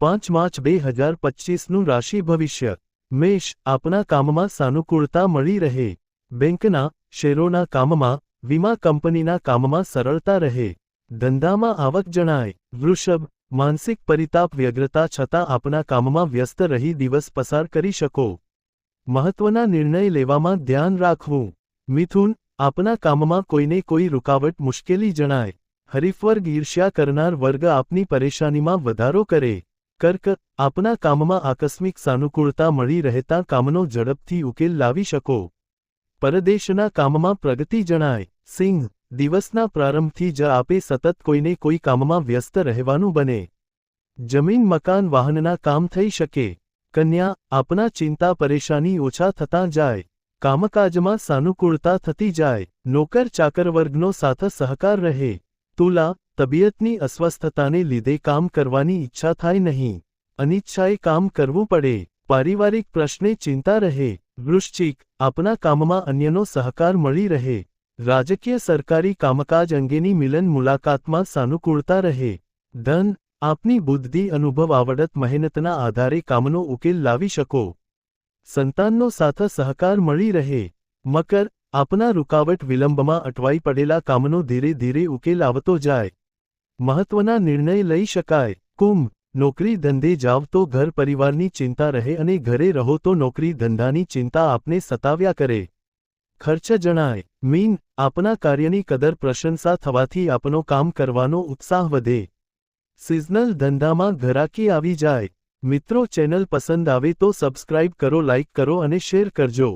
પાંચ માર્ચ બે હજાર પચીસનું રાશિ ભવિષ્ય. મેષ આપના કામમાં સાનુકૂળતા મળી રહે. બેંકના શેરોના કામમાં, વીમા કંપનીના કામમાં સરળતા રહે. ધંધામાં આવક જણાય. વૃષભ, માનસિક પરિતાપ વ્યગ્રતા છતાં આપના કામમાં વ્યસ્ત રહી દિવસ પસાર કરી શકો. મહત્વના નિર્ણય લેવામાં ધ્યાન રાખવું. મિથુન, આપના કામમાં કોઈને કોઈ રૂકાવટ મુશ્કેલી જણાય. હરીફવર્ગ ઈર્ષ્યા કરનાર વર્ગ આપની પરેશાનીમાં વધારો કરે. કર્ક, આપના કામમાં આકસ્મિક સાનુકૂળતા મળી રહેતા કામનો ઝડપથી ઉકેલ લાવી શકો. પરદેશના કામમાં પ્રગતિ જણાય. સિંહ, દિવસના પ્રારંભથી જ આપે સતત કોઈને કોઈ કામમાં વ્યસ્ત રહેવાનું બને. જમીન, મકાન, વાહનના કામ થઈ શકે. કન્યા, આપના ચિંતા પરેશાની ઓછા થતાં જાય. કામકાજમાં સાનુકૂળતા થતી જાય. નોકર ચાકર વર્ગનો સાથ સહકાર રહે. તુલા તબિયતની અસ્વસ્થતાને લીધે કામ કરવાની ઈચ્છા થાય નહીં. અનિચ્છાએ કામ કરવું પડે. પારિવારિક પ્રશ્ને ચિંતા રહે. વૃશ્ચિક, આપના કામમાં અન્યનો સહકાર મળી રહે. રાજકીય સરકારી કામકાજ અંગેની મિલન મુલાકાતમાં સાનુકૂળતા રહે. ધન, આપની બુદ્ધિ અનુભવ આવડત મહેનતના આધારે કામનો ઉકેલ લાવી શકો. સંતાનનો સાથ સહકાર મળી રહે. મકર, આપના રૂકાવટ વિલંબમાં અટવાઈ પડેલા કામનો ધીરે ધીરે ઉકેલ આવતો જાય. મહત્વના નિર્ણય લઈ શકાય. કુંભ, નોકરી ધંધે જાવ તો ઘર પરિવારની ચિંતા રહે અને ઘરે રહો તો નોકરી ધંધાની ચિંતા આપને સતાવ્યા કરે. ખર્ચ જણાય. મીન, આપના કાર્યની કદર પ્રશંસા થવાથી આપનો કામ કરવાનો ઉત્સાહ વધે. સિઝનલ ધંધામાં ઘરાકી આવી જાય. મિત્રો ચેનલ પસંદ આવે તો સબસ્ક્રાઇબ કરો, લાઇક કરો અને શેર કરજો.